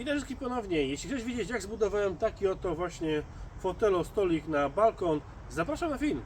Witam wszystkich ponownie. Jeśli chcesz wiedzieć jak zbudowałem taki oto właśnie fotelo stolik na balkon, zapraszam na film.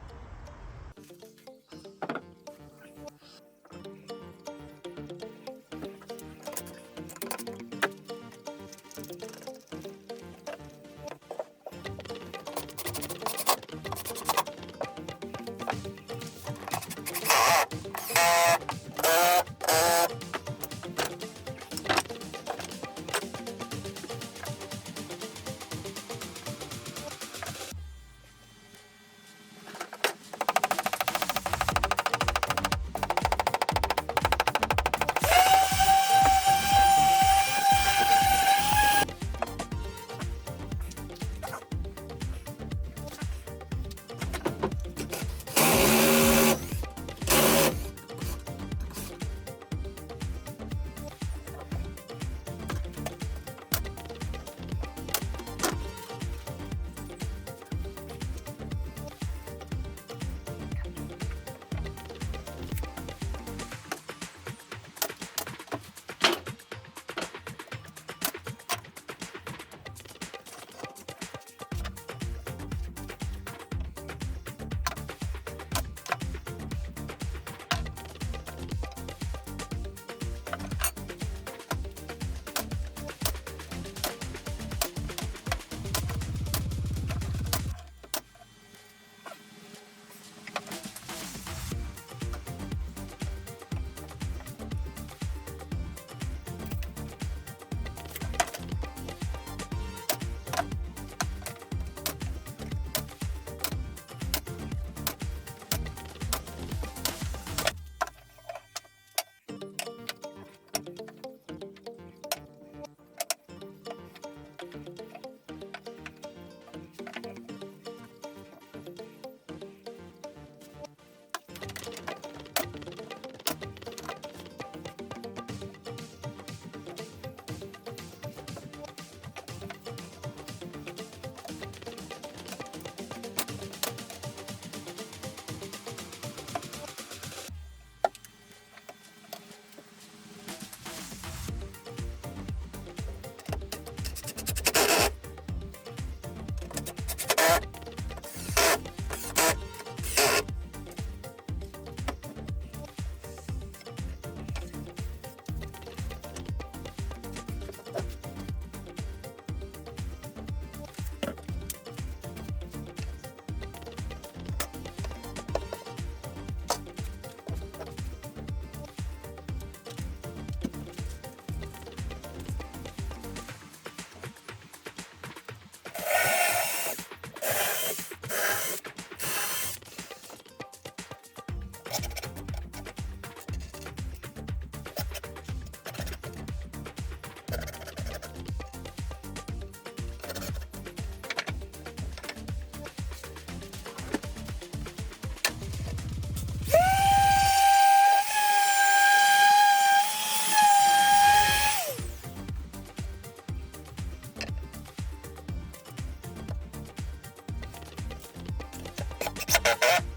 Ha ha ha!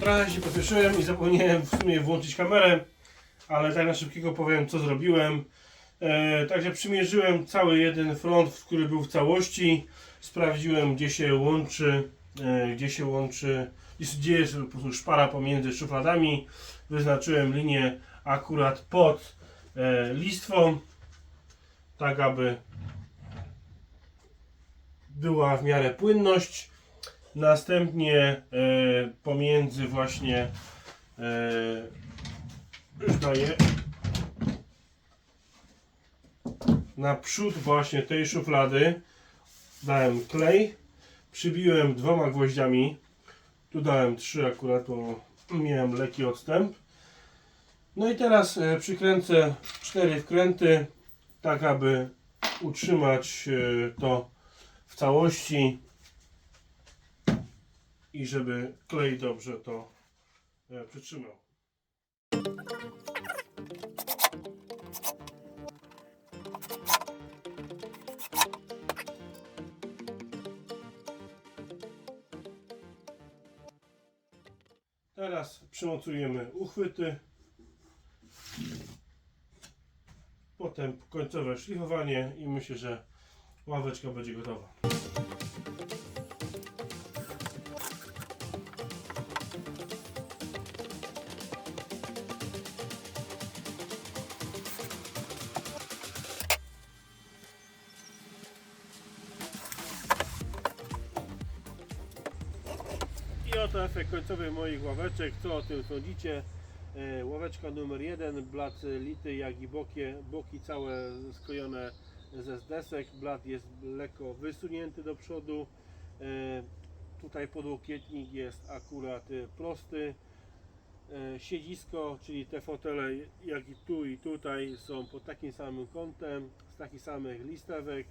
Trochę się pospieszyłem i zapomniałem w sumie włączyć kamerę, ale tak na szybkiego powiem co zrobiłem. E, także przymierzyłem cały jeden front, który był w całości. Sprawdziłem gdzie się łączy, e, gdzie się łączy, gdzie jest po prostu szpara pomiędzy szufladami. Wyznaczyłem linię akurat pod e, listwą, tak aby była w miarę płynność. Następnie e, pomiędzy właśnie e, już daję naprzód właśnie tej szuflady dałem klej, przybiłem dwoma gwoździami. Tu dałem trzy akurat, bo miałem lekki odstęp. No i teraz e, przykręcę cztery wkręty, tak aby utrzymać to w całości i żeby klej dobrze to e, przytrzymał. Teraz przymocujemy uchwyty. Potem końcowe szlifowanie i myślę, że ławeczka będzie gotowa. I oto efekt końcowy moich ławeczek. Co o tym sądzicie? E, Ławeczka numer jeden, blat lity, jak i bokie, boki całe sklejone ze desek. Blat jest lekko wysunięty do przodu. E, Tutaj podłokietnik jest akurat prosty. E, Siedzisko, czyli te fotele, jak i tu i tutaj są pod takim samym kątem, z takich samych listewek.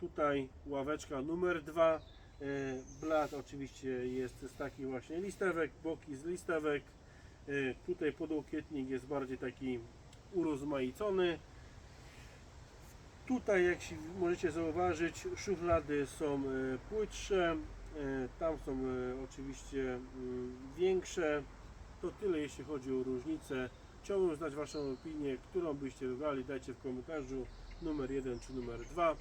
Tutaj ławeczka numer dwa. E, Blat oczywiście jest z takich właśnie listewek, boki z listewek. E, Tutaj podłokietnik jest bardziej taki urozmaicony. Tutaj jak możecie zauważyć szuflady są e, płytsze, tam są oczywiście większe. To tyle jeśli chodzi o różnice. Chciałbym znać Waszą opinię, którą byście wybrali. Dajcie w komentarzu numer 1 czy numer 2.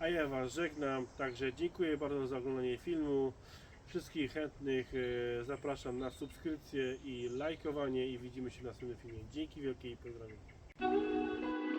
A ja Was żegnam, także dziękuję bardzo za oglądanie filmu. Wszystkich chętnych e, zapraszam na subskrypcję i lajkowanie i widzimy się w następnym filmie. Dzięki wielkie i pozdrawiam.